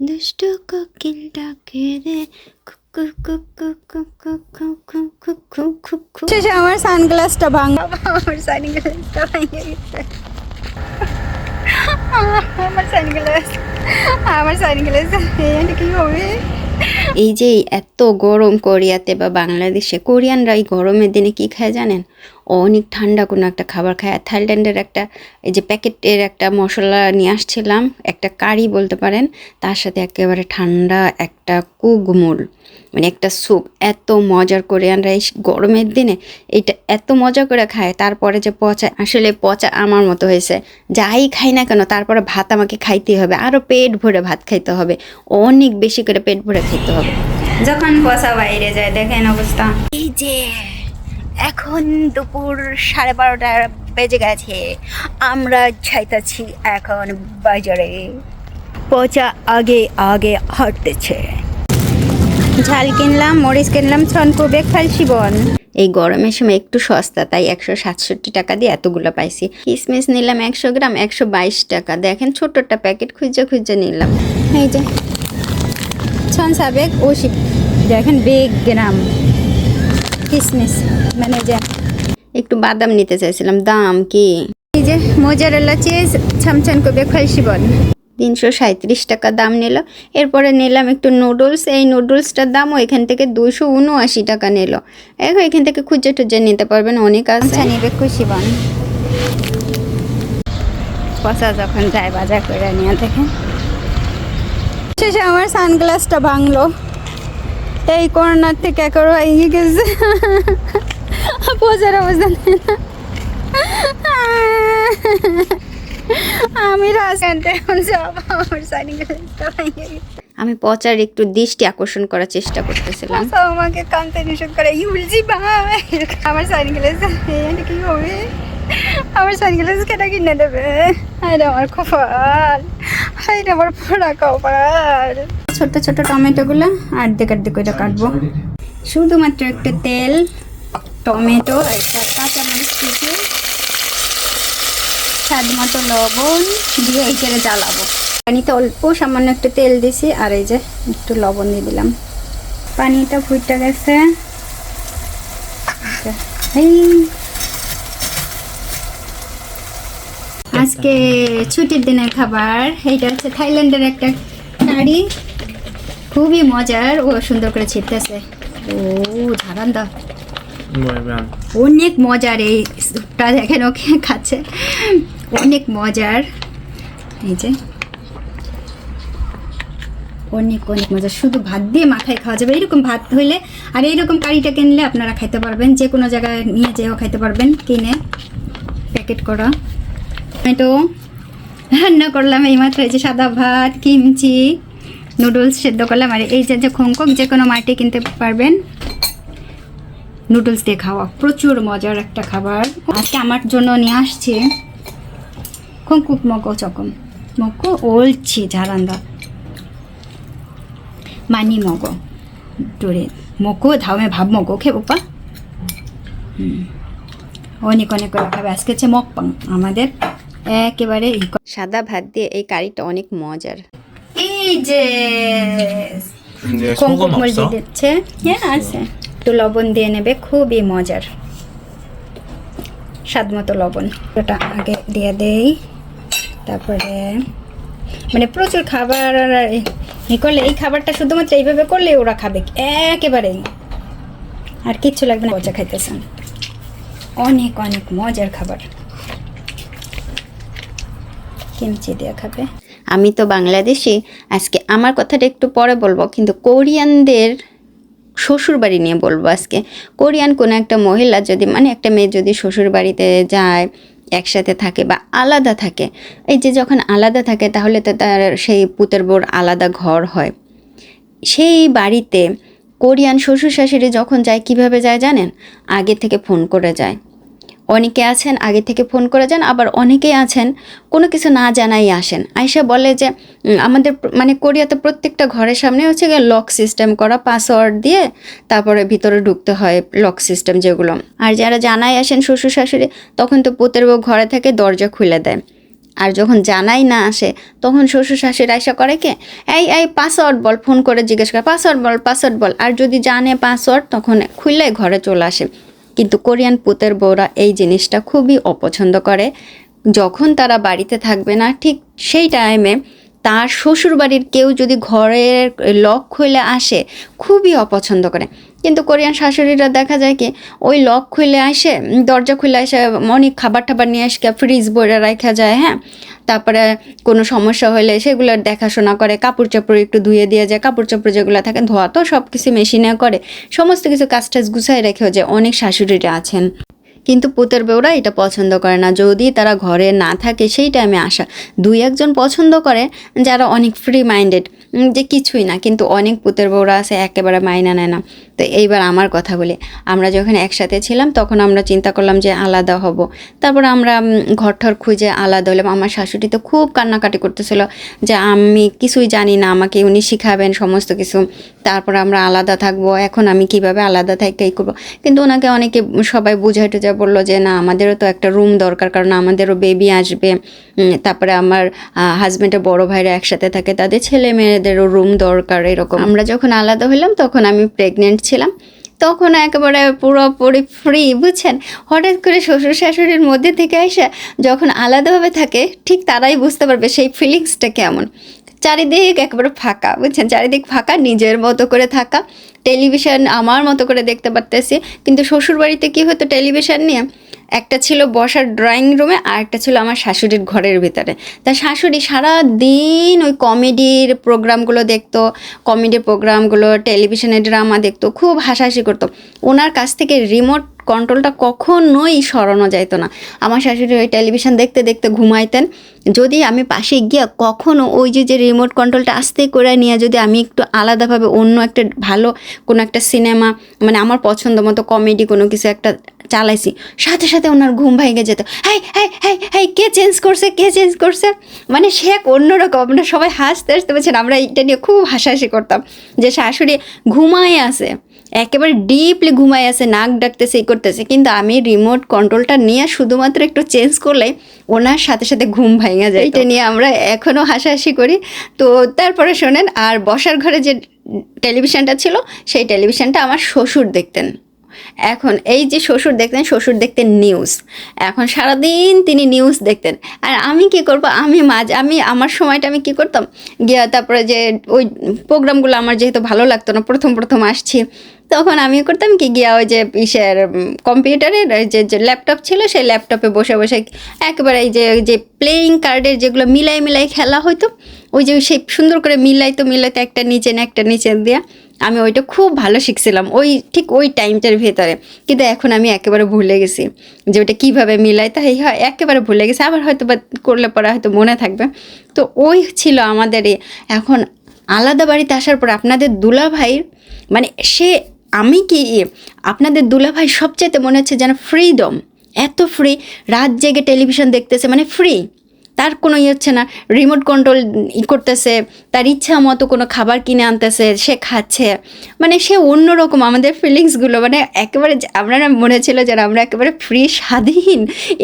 দুষ্ট কোকিলটাকে রে কুকু কুকু কুকু কুকু কুকু কুকু শেষে আমার সানগ্লাসটা ভাঙা আমার সানগ্লাসটা ভেঙে আমার সানগ্লাস আমার সানগ্লাস কি হবে এই যে এত গরম কোরিয়াতে বা বাংলাদেশে কোরিয়ানরা এই গরমের দিনে কি খায় জানেন অনেক ঠান্ডা কোনো একটা খাবার খায়। আর থাইল্যান্ডের একটা এই যে প্যাকেটের একটা মশলা নিয়ে আসছিলাম একটা কারি বলতে পারেন তার সাথে একেবারে ঠান্ডা একটা কুগমুল মানে একটা স্যুপ এত মজার কোরিয়ানরা এই গরমের দিনে এইটা এত মজা করে খায়। তারপরে যে পচা আসলে পচা আমার মতো হয়েছে। যাই খাই না কেন তারপরে ভাত আমাকে খাইতে হবে আরও পেট ভরে ভাত খাইতে হবে অনেক বেশি করে পেট ভরে খেতে হবে। যখন পচা বাইরে যায় দেখেন অবস্থা। এই যে এখন দুপুর সাড়ে বারোটা বেজে গেছে। আমরা যাইতাছি এখন বাজারে। পচা আগে আগে হাঁটতেছে। ঝাল কিনলাম মরিচ কিনলাম ছনকু বেগ ফালসিবন এই গরমের সময় একটু সস্তা তাই একশো সাতষট্টি টাকা দিয়ে এতগুলো পাইছি। কিসমিস নিলাম একশো গ্রাম একশো বাইশ টাকা। দেখেন ছোট্টটা প্যাকেট খুঁজে খুঁজে নিলাম। এই যে ছন সাবেক ওষি দেখেন বেগ গ্রাম। কিসমিস মানে যে একটু বাদাম নিতে চাইছিলাম দাম কি? এই যে মোজারেলা চিজ ছামছান কো বেগ ফালসিবন তিনশো সাঁত্রিশ টাকা দাম নিল। এরপরে নিলাম একটু নুডলস এই নুডলসটার দামও এখান থেকে দুশো উনআশি টাকা নিল। এখন এখান থেকে খুঁজে টুজে নিতে পারবেন অনেক আছে। আচ্ছা নিবে খুশিবন পচা যখন যায় বাজার করে নিয়ে দেখেন। শেষে আমার সানগ্লাসটা ভাঙলো। এই করোনার থেকে একবার এগিয়ে গেছে। বোঝার অবস্থা নেই আমি রাস্তাতে এখন যাব আমার ভেঙে আমি পচার একটু দৃষ্টি আকর্ষণ করার চেষ্টা করতেছিলাম। তো আমাকে নিষেধ করে ইউলজি ভাই আমার সানগ্লাস কি হবে? আমার সানগ্লাস কেটা কিনে দেবে? আরে আমার কপাল আরে আমার পোড়া কপাল ছোট ছোট টমেটোগুলো অর্ধেক অর্ধেক করে কাটবো। শুধুমাত্র একটু তেল টমেটো একটা কাঁচা মরিচ কুচি স্বাদ মতো লবণ দিয়ে এই করে জ্বালাবো। পানিতে অল্প সামান্য একটু তেল দিছি আর এই যে একটু লবণ দিয়ে দিলাম। পানিটা ফুটে গেছে। আচ্ছা, আজকে ছুটির দিনের খাবার এইটা হচ্ছে থাইল্যান্ডের একটা কারি খুবই মজার ও সুন্দর করে ছিটতেছে। ও ঝাড়ান দা অনেক মজার এই স্যুপটা দেখেন ওকে খাচ্ছে। অনেক মজার। এই যে। অনেক অনেক মজা শুধু ভাত দিয়ে মাথায় খাওয়া যাবে। এইরকম ভাত হইলে আর এইরকম কারিটা কিনলে আপনারা খাইতে পারবেন। যে কোনো জায়গায় নিয়ে যেও খাইতে পারবেন। কিনে প্যাকেট করা। টমেটো রান্না করলাম এই যে সাদা ভাত কিমচি। নুডলস সেদ্ধ করলাম। আর এই যে যে যে কোনো মাটি কিনতে পারবেন। নুডলস দিয়ে খাওয়া। প্রচুর মজার একটা খাবার। আজকে আমার জন্য নিয়ে আসছে খঙ্কুক মগো, চকম। মগো ওলছি ঝারান্দা মানি মগো। ডোরে মকো ধামে ভাব মগো, খে বাপা। অনেক অনেক করে খাবে। আজকে হচ্ছে মকপাং আমাদের একেবারে সাদা ভাত দিয়ে এই কারিটা অনেক মজার। চিজেস কোঙ্কুর মরিচি দিচ্ছে হ্যাঁ আছে একটু লবণ দিয়ে নেবে খুবই মজার। স্বাদ মতো লবণ। ওটা আগে দিয়ে দেই। তারপরে মানে প্রচুর খাবার করলে এই খাবারটা শুধুমাত্র এইভাবে করলে ওরা খাবে একেবারেই। আর কিচ্ছু লাগবে না মজা খাইতেছেন। অনেক অনেক মজার খাবার। কিমচি দিয়ে খাবে। আমি তো বাংলাদেশি, আজকে আমার কথাটা একটু পরে বলব, কিন্তু কোরিয়ানদের শ্বশুর বাড়ি নিয়ে বলব আজকে। কোরিয়ান কোনো একটা মহিলা যদি মানে একটা মেয়ে যদি শ্বশুর বাড়িতে যায়, একসাথে থাকে বা আলাদা থাকে, এই যে যখন আলাদা থাকে তাহলে তো তার সেই পুতের বোর আলাদা ঘর হয়। সেই বাড়িতে কোরিয়ান শ্বশুর শাশুড়ি যখন যায়, কীভাবে যায় জানেন? আগে থেকে ফোন করে যায়। অনেকে আছেন, আগে থেকে ফোন করে যান, আবার অনেকেই আছেন, কোনো কিছু না জানাই আসেন। আয়সা বলে যে আমাদের মানে কোরিয়াতে প্রত্যেকটা ঘরের সামনে হচ্ছে গিয়ে লক সিস্টেম করা, পাসওয়ার্ড দিয়ে তারপরে ভিতরে ঢুকতে হয় লক সিস্টেম যেগুলো। আর যারা জানাই আসেন শ্বশুর শাশুড়ি, তখন তো পুতের বউ ঘরে থেকে দরজা খুলে দেয়। আর যখন জানাই না আসে, তখন শ্বশুর শাশুড়ি আশা করে কে, এই এই, পাসওয়ার্ড বল, ফোন করে জিজ্ঞেস করে, পাসওয়ার্ড বল পাসওয়ার্ড বল। আর যদি জানে পাসওয়ার্ড, তখন খুললে ঘরে চলে আসে। কিন্তু কোরিয়ান পুতের বউরা এই জিনিসটা খুবই অপছন্দ করে। যখন তারা বাড়িতে থাকবে না, ঠিক সেই টাইমে তার শ্বশুর বাড়ির কেউ যদি ঘরের লক খুলে আসে, খুবই অপছন্দ করে। কিন্তু কোরিয়ান শাশুড়িরা দেখা যায় কি, ওই লক খুলে আসে দরজা খুলে আসে, অনেক খাবার টাবার নিয়ে আসে, ফ্রিজ বইরে রাখা যায় হ্যাঁ? তারপরে কোনো সমস্যা হলে সেগুলোর দেখাশোনা করে কাপড় চাপড় একটু ধুয়ে দিয়ে যায় কাপড় চাপড় যেগুলো থাকে, ধোয়া তো সব কিছু মেশিনে করে, সমস্ত কিছু কাজ টাজ গুছাই রেখেও যে অনেক শাশুড়িরা আছেন। কিন্তু পুতের বউরা এটা পছন্দ করে না, যদি তারা ঘরে না থাকে সেই টাইমে আসা। দুই একজন পছন্দ করে, যারা অনেক ফ্রি মাইন্ডেড যে কিছুই না, কিন্তু অনেক পুতের বউরা আছে, একেবারে মাইনা নেয় না। তো এইবার আমার কথা বলি। আমরা যখন একসাথে ছিলাম তখন আমরা চিন্তা করলাম যে আলাদা হব। তারপর আমরা উম, ঘর ঠর খুঁজে আলাদা হলাম। আমার শাশুড়ি তো খুব কান্নাকাটি করতেছিল যে আমি কিছুই জানি না আমাকে উনি শিখাবেন সমস্ত কিছু। তারপর আমরা আলাদা থাকব এখন আমি কীভাবে আলাদা থাকতে এই করব? কিন্তু ওনাকে অনেকে সবাই বুঝাই টুঝাই বলল যে না আমাদেরও তো একটা রুম দরকার কারণ আমাদেরও বেবি আসবে। তারপরে আমার হাজব্যান্ডের বড় ভাইরা একসাথে থাকে তাদের ছেলে মেয়েদেরও রুম দরকার এরকম। আমরা যখন আলাদা হইলাম তখন আমি প্রেগনেন্ট ছিলাম তখন একেবারে পুরোপুরি ফ্রি বুঝছেন? হঠাৎ করে শ্বশুর শাশুড়ির মধ্যে থেকে এসে যখন আলাদাভাবে থাকে, ঠিক তারাই বুঝতে পারবে সেই ফিলিংসটা কেমন। চারিদিক একেবারে ফাঁকা, বুঝছেন? চারিদিক ফাঁকা, নিজের মতো করে থাকা। টেলিভিশন আমার মতো করে দেখতে পারতেছি। কিন্তু শ্বশুরবাড়িতে কী হতো টেলিভিশন নিয়ে? একটা ছিল বসার ড্রয়িং রুমে আর একটা ছিল আমার শাশুড়ির ঘরের ভিতরে। তা শাশুড়ি সারা দিন ওই কমেডির প্রোগ্রামগুলো দেখতো, কমেডি প্রোগ্রামগুলো টেলিভিশনের ড্রামা দেখতো, খুব হাসাহাসি করতো। ওনার কাছ থেকে রিমোট কন্ট্রোলটা কখনোই সরানো যাইতো না। আমার শাশুড়ি ওই টেলিভিশন দেখতে দেখতে ঘুমাইতেন। যদি আমি পাশে গিয়ে কখনো ওই যে যে রিমোট কন্ট্রোলটা আস্তে করে নিয়ে যদি আমি একটু আলাদাভাবে অন্য একটা ভালো কোনো একটা সিনেমা মানে আমার পছন্দ মতো কমেডি কোনো কিছু একটা চালাইছি। সাথে সাথে ওনার ঘুম ভেঙে যেত। হাই হাই হাই হাই, কে চেঞ্জ করছে, কে চেঞ্জ করছে? মানে সে এক অন্যরকম। আমরা সবাই হাসতে হাসতে বলছেন, আমরা এইটা নিয়ে খুব হাসাহাসি করতাম যে শাশুড়ি ঘুমায় আছে, একেবারে ডিপলি ঘুমায় আছে, নাক ডাকতেছে করতেছে। কিন্তু আমি রিমোট কন্ট্রোলটা নিয়ে শুধুমাত্র একটু চেঞ্জ করলে ওনার সাথে সাথে ঘুম ভাঙা যায় এটা নিয়ে আমরা এখনও হাসাহাসি করি। তো তারপরে শোনেন, আর বসার ঘরে যে টেলিভিশনটা ছিল, সেই টেলিভিশনটা আমার শ্বশুর দেখতেন। এখন এই যে শ্বশুর দেখতেন শ্বশুর দেখতেন নিউজ এখন সারাদিন তিনি নিউজ দেখতেন। আর আমি কি করব? আমি মাঝ, আমি, আমার সময়টা আমি কি করতাম? গিয়া তারপরে যে ওই প্রোগ্রামগুলো আমার যেহেতু ভালো লাগতো না, প্রথম প্রথম আসছি। তখন আমি করতাম কি, গিয়া ওই যে ইসের কম্পিউটারের যে যে ল্যাপটপ ছিল, সেই ল্যাপটপে বসে বসে একেবারে এই যে যে প্লেয়িং কার্ডের যেগুলো মিলাই মিলাই খেলা হতো ওই যে সেই সুন্দর করে মিলাইতো মিলাইতো একটা নিচে না একটা নিচে দিয়া। আমি ওইটা খুব ভালো শিখছিলাম। ওই ঠিক ওই টাইমটার ভেতরে। কিন্তু এখন আমি একেবারে ভুলে গেছি যে ওইটা কীভাবে মিলাই, তাই হয় একেবারে ভুলে গেছি। আবার হয়তো বা করলে পরে হয়তো মনে থাকবে। তো ওই ছিল আমাদের। এখন আলাদা বাড়িতে আসার পর আপনাদের দুলা ভাইয়ের মানে সে, আমি কি আপনাদের দুলা ভাই সবচাইতে মনে হচ্ছে যেন ফ্রিডম এত ফ্রি রাত জেগে টেলিভিশন দেখতেছে মানে ফ্রি তার কোনো ইয়ে হচ্ছে না। রিমোট কন্ট্রোল ই করতেছে, তার ইচ্ছা মতো কোনো খাবার কিনে আনতেছে, সে খাচ্ছে। মানে সে অন্যরকম আমাদের ফিলিংসগুলো মানে একেবারে আমরা মনে ছিল যেন আমরা একেবারে ফ্রি স্বাধীন।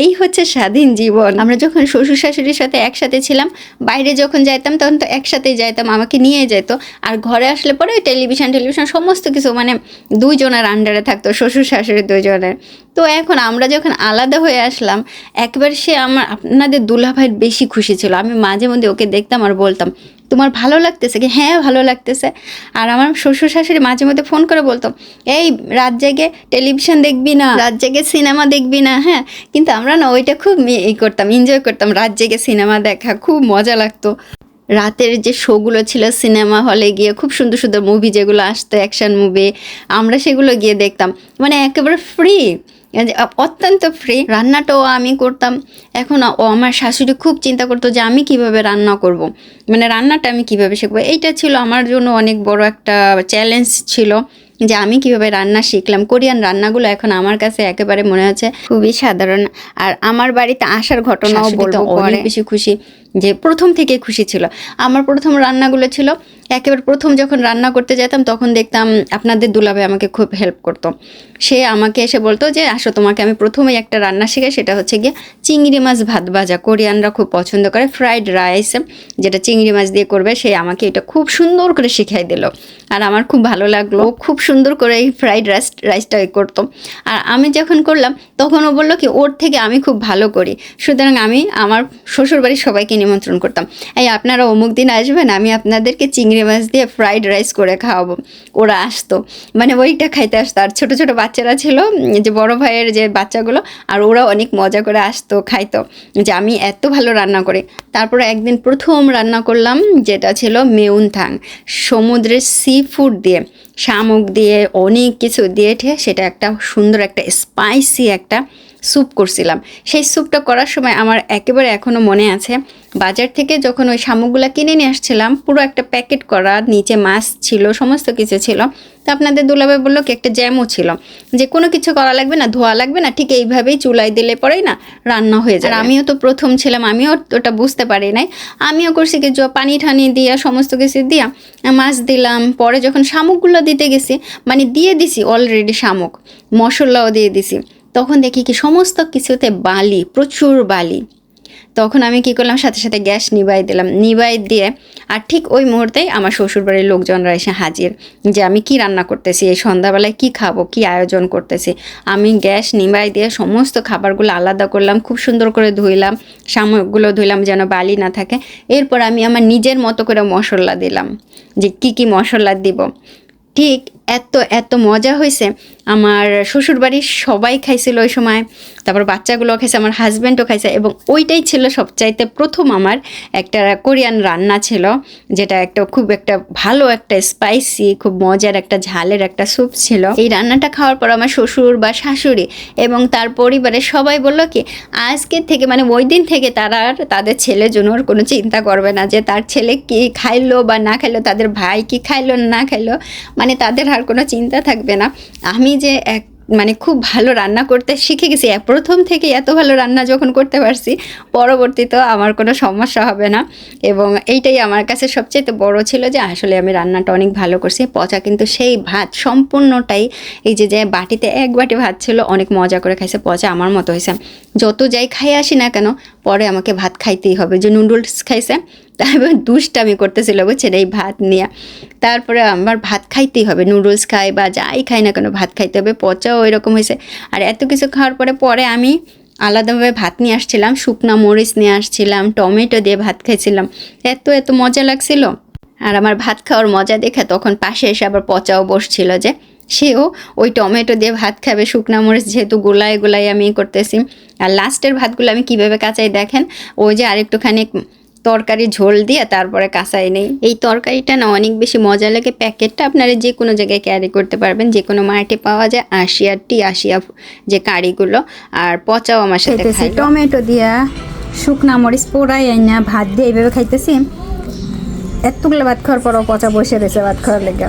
এই হচ্ছে স্বাধীন জীবন। আমরা যখন শ্বশুর শাশুড়ির সাথে একসাথে ছিলাম, বাইরে যখন যাইতাম, তখন তো একসাথেই যাইতাম, আমাকে নিয়ে যেত। আর ঘরে আসলে পরে টেলিভিশন টেলিভিশন সমস্ত কিছু মানে দুইজনের আন্ডারে থাকতো, শ্বশুর শাশুড়ি দুইজনের। তো এখন আমরা যখন আলাদা হয়ে আসলাম, একবার সে আমার, আপনাদের দুলাভাইয়ের বেশি খুশি ছিল। আমি মাঝে মধ্যে ওকে দেখতাম আর বলতাম, তোমার ভালো লাগতেছে কি? হ্যাঁ ভালো লাগতেছে। আর আমার শ্বশুর শাশুড়ি মাঝে মধ্যে ফোন করে বলতো, এই রাত জেগে টেলিভিশন দেখবি না, রাত জেগে সিনেমা দেখবি না। হ্যাঁ কিন্তু আমরা না ওইটা খুব ই করতাম এনজয় করতাম, রাত জেগে সিনেমা দেখা, খুব মজা লাগতো। রাতের যে শোগুলো ছিল সিনেমা হলে গিয়ে খুব সুন্দর সুন্দর মুভি যেগুলো আসতো অ্যাকশন মুভি আমরা সেগুলো গিয়ে দেখতাম। মানে একেবারে ফ্রি অত্যন্ত ফ্রি রান্নাটাও আমি করতাম। এখন ও আমার শাশুড়ি খুব চিন্তা করতো যে আমি কীভাবে রান্না করব। মানে রান্নাটা আমি কীভাবে শিখব? এইটা ছিল আমার জন্য অনেক বড় একটা চ্যালেঞ্জ ছিল যে আমি কীভাবে রান্না শিখলাম। কোরিয়ান রান্নাগুলো এখন আমার কাছে একেবারে মনে হচ্ছে খুবই সাধারণ। আর আমার বাড়িতে আসার ঘটনাও বলব অনেক বেশি খুশি যে প্রথম থেকে খুশি ছিল। আমার প্রথম রান্নাগুলো ছিল একেবারে প্রথম যখন রান্না করতে যেতাম তখন দেখতাম আপনাদের দুলাভাই আমাকে খুব হেল্প করতো। সে আমাকে এসে বলতো যে, আসো, তোমাকে আমি প্রথমেই একটা রান্না শেখাই, সেটা হচ্ছে গিয়ে চিংড়ি মাছ ভাত ভাজা। কোরিয়ানরা খুব পছন্দ করে ফ্রাইড রাইস যেটা চিংড়ি মাছ দিয়ে করবে। সে আমাকে এটা খুব সুন্দর করে শিখাই দিল। আর আমার খুব ভালো লাগল, খুব সুন্দর করে এই ফ্রাইড রাইস রাইসটা করতো। আর আমি যখন করলাম, তখন ও বলল কি, ওর থেকে আমি খুব ভালো করি। সুতরাং আমি আমার শ্বশুরবাড়ির সবাইকে নিমন্ত্রণ করতাম। এই আপনারা অমুক দিন আসবেন, আমি আপনাদেরকে চিংড়ি মাছ দিয়ে ফ্রাইড রাইস করে খাওয়াবো। ওরা আসতো। মানে ওইটা খাইতে আসতো। আর ছোটো ছোটো বাচ্চারা ছিল যে বড় ভাইয়ের যে বাচ্চাগুলো, আর ওরা অনেক মজা করে আসতো, খাইতো। যে আমি এত ভালো রান্না করি। তারপরে একদিন প্রথম রান্না করলাম, যেটা ছিল মেউনথাং। সমুদ্রের সি ফুড দিয়ে, শামুক দিয়ে, অনেক কিছু দিয়ে সেটা একটা সুন্দর একটা স্পাইসি একটা স্যুপ করছিলাম। সেই স্যুপটা করার সময় আমার একেবারে এখনও মনে আছে বাজার থেকে যখন ওই শামুকগুলো কিনে নিয়ে আসছিলাম পুরো একটা প্যাকেট করা নিচে মাছ ছিল সমস্ত কিছু ছিল। তো আপনাদের দুলাভাই বলল কি একটা জ্যামও ছিল। যে কোনো কিছু করা লাগবে না ধোয়া লাগবে না ঠিক এইভাবেই চুলায় দিলে পরেই না রান্না হয়ে যায় আর আমিও তো প্রথম ছিলাম আমিও ওটা বুঝতে পারি নাই। আমিও করছি কি পানি ঠানি দিয়া সমস্ত কিছু দিয়া মাছ দিলাম পরে যখন শামুকগুলো দিতে গেছি মানে দিয়ে দিছি অলরেডি শামুক মশলাও দিয়ে দিছি। তখন দেখি কি সমস্ত কিছুতে বালি, প্রচুর বালি। তখন আমি কি করলাম, সাথে সাথে গ্যাস নিবাই দিলাম। নিবাই দিয়ে আর ঠিক ওই মুহূর্তেই আমার শ্বশুরবাড়ির লোকজনরা এসে হাজির যে আমি কি রান্না করতেছি, এই সন্ধ্যাবেলায় কি খাব, কি আয়োজন করতেছি। আমি গ্যাস নিবাই দিয়ে সমস্ত খাবারগুলো আলাদা করলাম, খুব সুন্দর করে ধুইলাম, শামুকগুলো ধুইলাম যেন বালি না থাকে। এরপর আমি আমার নিজের মতো করে মশলা দিলাম যে কি কি মশলা দিব। ঠিক এত এত মজা হয়েছে আমার শ্বশুরবাড়ির সবাই খাইছিল ওই সময়। তারপর বাচ্চাগুলো খাইছে, আমার হাজব্যান্ডও খাইছে এবং ওইটাই ছিল সবচাইতে প্রথম আমার একটা কোরিয়ান রান্না ছিল, যেটা একটা খুব একটা ভালো একটা স্পাইসি খুব মজার একটা ঝালের একটা স্যুপ ছিল। এই রান্নাটা খাওয়ার পর আমার শ্বশুর বা শাশুড়ি এবং তার পরিবারের সবাই বলল কি আজকের থেকে মানে ওই দিন থেকে তারা আর তাদের ছেলের জন্য আর কোনো চিন্তা করবে না যে তার ছেলে কি খাইলো বা না খাইলো, তাদের ভাই কি খাইলো না খাইলো মানে তাদের আর কোনো চিন্তা থাকবে না। আমি যে এক মানে খুব ভালো রান্না করতে শিখে গেছি। প্রথম থেকে এত ভালো রান্না যখন করতে পারছি, পরবর্তীতেও আমার কোনো সমস্যা হবে না। এবং এইটাই আমার কাছে সবচেয়ে বড় ছিল যে, আসলে আমি রান্নাটা অনেক ভালো করছি। পচা কিন্তু সেই ভাত সম্পূর্ণটাই এই যে যে বাটিতে এক বাটি ভাত ছিল, অনেক মজা করে খাইছে, পচা আমার মতো হয়েছে। যত যাই খাই আসি না কেন, পরে আমাকে ভাত খাইতেই হবে। যে নুডলস খাইছে তারপর দুষ্টামি করতেছিল, বুঝছেন? এই ভাত নিয়ে। তারপরে আমার ভাত খাইতেই হবে, নুডলস খাই বা যাই খাই না কেন ভাত খাইতে হবে, পচাও এরকম হয়েছে। আর এত কিছু খাওয়ার পরে পরে আমি আলাদাভাবে ভাত নিয়ে আসছিলাম, শুকনা মরিচ নিয়ে আসছিলাম, টমেটো দিয়ে ভাত খাইছিলাম। এত এত মজা লাগছিল। আর আমার ভাত খাওয়ার মজা দেখে তখন পাশে এসে আবার পচাও বসছিল যে, সেও ওই টমেটো দিয়ে ভাত খাবে, শুকনা মরিচ যেহেতু গোলায় গোলায় আমি করতেছি। আর লাস্টের ভাতগুলো আমি কীভাবে কাচাই দেখেন? ওই যে আরেকটুখানি তরকারি ঝোল দিয়ে তারপরে কাঁচাই নেই। এই তরকারিটা না অনেক বেশি মজা লাগে। প্যাকেটটা আপনারা যে কোনো জায়গায় ক্যারি করতে পারবেন। যে কোনো মার্টে পাওয়া যায়। আশিয়া টি আশিয়া যে কারিগুলো। আর পচাও আমার সাথে টমেটো দিয়া শুকনা মরিচ পোড়াই আইনা ভাত দিয়ে এইভাবে খাইতেছি। এতগুলো ভাত খাওয়ার পরও পচা বসে রয়েছে ভাত খাওয়ার লেগে।